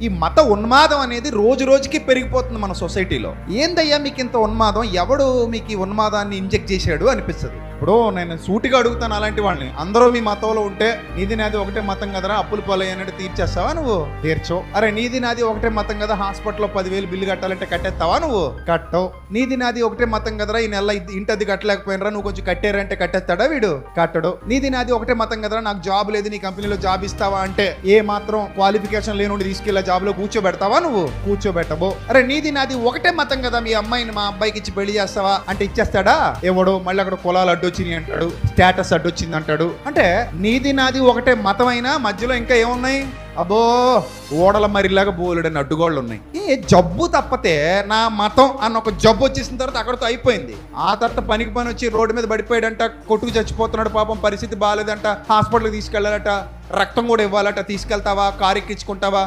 ఈ మత ఉన్మాదం అనేది రోజు రోజుకి పెరిగిపోతుంది మన సొసైటీలో. ఏందయ్యా మీకు ఇంత ఉన్మాదం? ఎవడు మీకు ఈ ఉన్మాదాన్ని ఇంజెక్ట్ చేశాడు అనిపిస్తుంది. ఇప్పుడు నేను సూటిగా అడుగుతాను అలాంటి వాళ్ళని అందరూ మీ మతంలో ఉంటే నీది నాది ఒకటే మతం కదరా అప్పులు పాలయ్యన్నట్టు తీర్చేస్తావా నువ్వు? తీర్చవు అరే నీది నాది ఒకటే మతం కదా హాస్పిటల్లో పదివేలు బిల్లు కట్టాలంటే కట్టేస్తావా నువ్వు? కట్టవు. నీది నాది ఒకటే మతం కదరా ఈ నెల ఇంటది కట్టలేకపోయినరా నువ్వు కొంచెం కట్టారంటే కట్టేస్తాడా వీడు? కట్టడు. నీది నాది ఒకటే మతం కదరా నాకు జాబ్ లేదు నీ కంపెనీలో జాబ్ ఇస్తావా అంటే ఏ మాత్రం క్వాలిఫికేషన్ లేనుండి తీసుకెళ్ళి జాబ్లో కూర్చోబెడతావా నువ్వు? కూర్చోబెట్టబో. అరే నీది నాది ఒకటే మతం కదా మీ అమ్మాయిని మా అబ్బాయికి ఇచ్చి పెళ్ళి చేస్తావా అంటే ఇచ్చేస్తాడా? ఎవడు మళ్ళీ అక్కడ కులాలు అడ్డొచ్చినాయి అంటాడు స్టేటస్ అడ్డొచ్చింది అంటాడు అంటే నీది నాది ఒకటే మతం అయినా మధ్యలో ఇంకా ఏమున్నాయి? అబ్బో ఓడల మరిలాగా బోలుడని అడ్డుగోళ్ళు ఉన్నాయి. ఏ జబ్బు తప్పతే నా మతం అన్న ఒక జబ్బు వచ్చేసిన తర్వాత అక్కడతో అయిపోయింది. ఆ తర్వాత పనికి పని వచ్చి రోడ్డు మీద పడిపోయాడంట కొట్టుకు చచ్చిపోతున్నాడు పాపం పరిస్థితి బాగాలేదంట హాస్పిటల్కి తీసుకెళ్ళాలట రక్తం కూడా ఇవ్వాలట తీసుకెళ్తావా కారు ఎక్కించుకుంటావా?